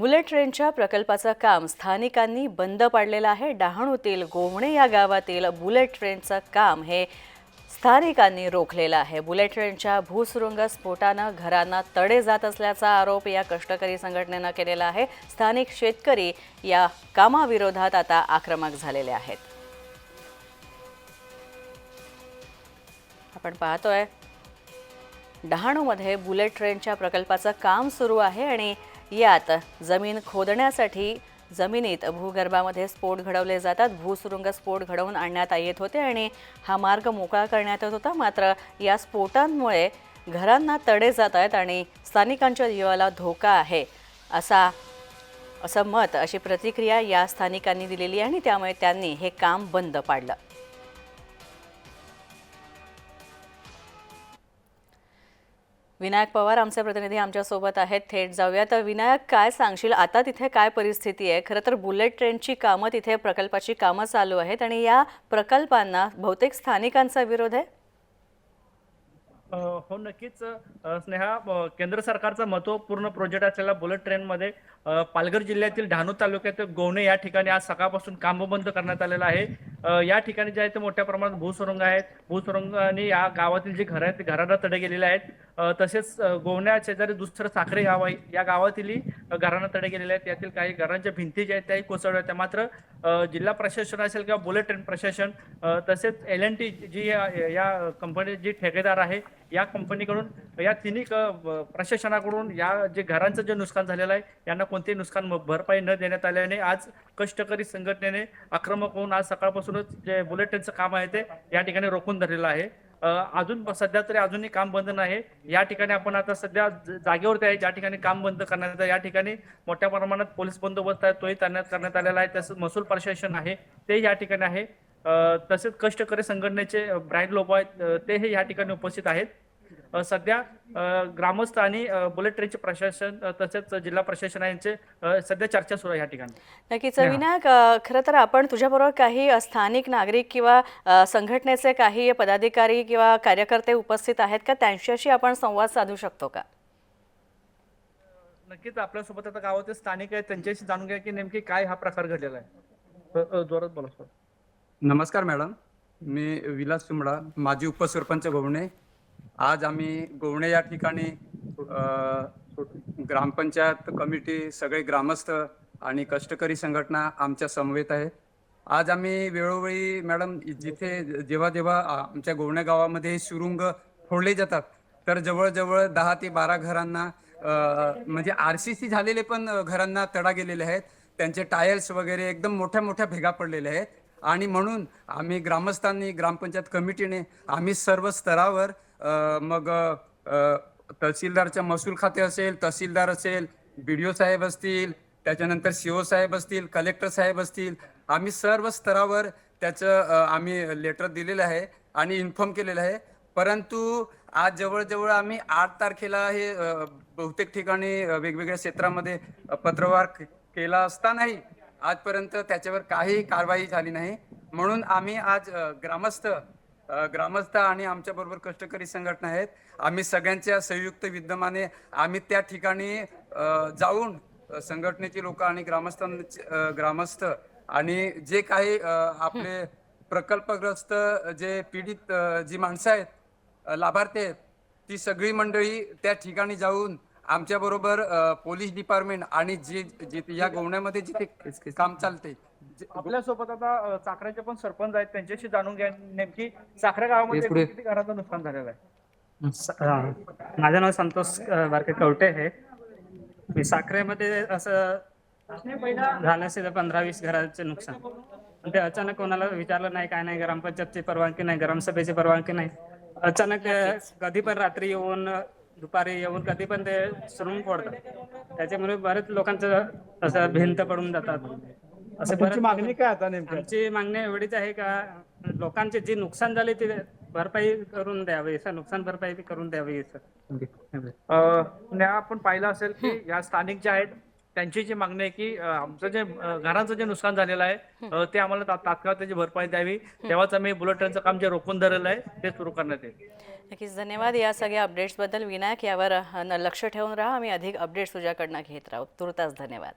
Bullet ट्रेनच्या प्रकल्पाचं काम स्थानिकांनी बंद पाडलेलं आहे. डहाणूतील गोवणे या गावातील बुलेट ट्रेनचं काम हे स्थानिकांनी रोखलेलं आहे. बुलेट ट्रेनच्या भूसुरुंग स्फोटानं घरांना तडे जात असल्याचा आरोप या कष्टकरी संघटनेनं केलेला आहे. स्थानिक शेतकरी या कामाविरोधात आता आक्रमक झालेले आहेत. आपण पाहतोय डहाणूमध्ये बुलेट ट्रेनच्या प्रकल्पाचं काम सुरू आहे आणि यात जमीन खोदण्यासाठी जमिनीत भूगर्भामध्ये स्फोट घडवले जातात. भूसुरुंग स्फोट घडवून आणण्यात येत होते आणि हा मार्ग मोकळा करण्यात येत होता. मात्र या स्फोटांमुळे घरांना तडे जात आहेत आणि स्थानिकांच्या जीवाला धोका आहे असा असं मत अशी प्रतिक्रिया या स्थानिकांनी दिलेली आहे आणि त्यामुळे त्यांनी हे काम बंद पाडलं. विनायक पवार आमचे प्रतिनिधी आमच्यासोबत आहेत. थेट जाऊया. तर विनायक काय सांगशील? आता तिथे काय परिस्थिती आहे? खरं तर बुलेट ट्रेनची कामं तिथे प्रकल्पाची कामं चालू आहेत आणि या प्रकल्पांना बहुतेक स्थानिकांचा विरोध आहे? हो नक्कीच. स्नेहा केंद्र सरकारचा महत्त्वपूर्ण प्रोजेक्ट असलेला बुलेट ट्रेनमध्ये पालघर जिल्ह्यातील डहाणू तालुक्यातील गोवणे या ठिकाणी आज सकाळपासून काम बंद करण्यात आलेलं आहे. या ठिकाणी जे आहे ते मोठ्या प्रमाणात भूसुरुंग आहेत. भूसुरुंगाने या गावातील जे घर आहेत ते घरांना तडे गेलेले आहेत. तसेच गोवण्या शेजारी दुसरं साखरे गाव आहे. या गावातीलही घरांना तडे गेलेले आहेत. यातील काही घरांच्या भिंती ज्या आहेत त्याही कोसळल्या त्या मात्र जिल्हा प्रशासन असेल किंवा बुलेट ट्रेन प्रशासन तसेच एल एन टी जी या या कंपनी जी ठेकेदार आहे या कंपनीकडून या तिन्ही क- प्रशासनाकडून या जे घरांचं जे नुकसान झालेलं आहे यांना कोणतेही नुकसान भरपाई न देण्यात आल्याने आज कष्टकरी संघटनेने आक्रमक होऊन आज सकाळपासूनच जे बुलेट काम आहे ते या ठिकाणी रोखून धरलेलं आहे. अजून सध्या तरी अजूनही काम बंद नाही. या ठिकाणी आपण आता सध्या जागेवरती आहे ज्या ठिकाणी काम बंद करण्यात आहे या ठिकाणी मोठ्या प्रमाणात पोलीस बंदोबस्त आहे तोही तैनात करण्यात आलेला आहे. तसंच महसूल प्रशासन आहे ते या ठिकाणी आहे. तसेच कष्टकरी संघटनेचे ब्राईड लोक आहेत ते तेही या ठिकाणी उपस्थित आहेत. सध्या अ, ग्रामस्थ आणि बुलेट ट्रेनचे प्रशासन तसेच जिल्हा प्रशासन यांचे सध्या चर्चा सुरू आहे या ठिकाणी. नक्कीच विनायक खरं तर आपण तुझ्याबरोबर काही स्थानिक नागरिक किंवा संघटनेचे काही पदाधिकारी किंवा कार्यकर्ते उपस्थित आहेत का? त्यांच्याशी आपण संवाद साधू शकतो का? नक्कीच आपल्यासोबत आता गावातील स्थानिक आहेत त्यांच्याशी जाणून घ्या की नेमकी काय हा प्रकार घडलेला आहे. जोरात बोला नमस्कार मॅडम. मी विलास चुमडा माजी उपसरपंच गोवणे आज आम्ही गोवणे या ठिकाणी ग्रामपंचायत कमिटी सगळे ग्रामस्थ आणि कष्टकरी संघटना आमच्या समवेत आहे. आज आम्ही वेळोवेळी मॅडम जिथे जेव्हा जेव्हा आमच्या गोवणे गावामध्ये सुरुंग फोडले जातात तर जवळजवळ दहा ते बारा घरांना म्हणजे आर सी सी झालेले पण घरांना तडा गेलेले आहेत. त्यांचे टायर्स वगैरे एकदम मोठ्या मोठ्या भेगा पडलेले आहेत. आणि म्हणून आम्ही ग्रामस्थांनी ग्रामपंचायत कमिटीने आम्ही सर्व स्तरावर मग तहसीलदारच्या महसूल खाते असेल तहसीलदार असेल बी डी ओ साहेब असतील त्याच्यानंतर सी ओ साहेब असतील कलेक्टर साहेब असतील आम्ही सर्व स्तरावर त्याचं आम्ही लेटर दिलेलं आहे आणि इन्फॉर्म केलेलं आहे. परंतु आज जवळजवळ आम्ही आठ तारखेला हे बहुतेक ठिकाणी वेगवेगळ्या क्षेत्रामध्ये पत्रव्यवहार केला असतानाही आजपर्यंत त्याच्यावर काही कारवाई झाली नाही. म्हणून आम्ही आज ग्रामस्थ ग्रामस्थ आणि आमच्या बरोबर कष्टकरी संघटना आहेत. आम्ही सगळ्यांच्या संयुक्त विद्यमाने आम्ही त्या ठिकाणी जाऊन संघटनेची लोक आणि ग्रामस्थांचे ग्रामस्थ आणि जे काही आपले प्रकल्पग्रस्त जे पीडित जी माणसं आहेत लाभार्थी आहेत ती सगळी मंडळी त्या ठिकाणी जाऊन आमच्या बरोबर पोलीस डिपार्टमेंट आणि जे जे या गोवण्यामध्ये जिथे काम चालते आपल्यासोबत आता चाकऱ्याचे पण सरपंच आहेत त्यांच्याशी जाणून घ्या नेमकी साखरे गावामध्ये किती घराचं नुकसान झालेलं आहे. माझं नाव संतोष अ, बारके कवटे आहे. मी साखरेमध्ये असं झालं असेल पंधरा वीस घराचे नुकसान. पण ते अचानक कोणाला विचारलं नाही काय नाही ग्रामपंचायतची परवानगी नाही ग्रामसभेची परवानगी नाही. अचानक कधी पण रात्री येऊन दुपारी येऊन कधी पण ते सुरून फोडतात. त्याच्यामुळे बरेच लोकांचं असं भिंत पडून जातात. असं बरेच तुमची मागणी काय आता नेमकी? आमची मागणी एवढीच आहे का लोकांचे जे नुकसान झाले ते भरपाई करून द्यावी सर. नुकसान भरपाई बी करून द्यावी सर. अ, आपण पाहिलं असेल की या स्थानिक जे आहेत त्यांची जी मागणी आहे की अ, आमचं जे अ, घरांचं जे नुकसान झालेलं आहे अ, ते आम्हाला ता- तात्काळ त्याची भरपाई द्यावी. तेव्हाच आम्ही बुलेट ट्रेनचं काम जे रोखून धरलेलं आहे ते सुरू करण्यात येईल. नक्कीच धन्यवाद. या सगळ्या अपडेट्सबद्दल विनायक यावर अ, न- लक्ष ठेवून राहा. आम्ही अधिक अपडेट्स तुझ्याकडनं घेत राहू. तुर्तास धन्यवाद.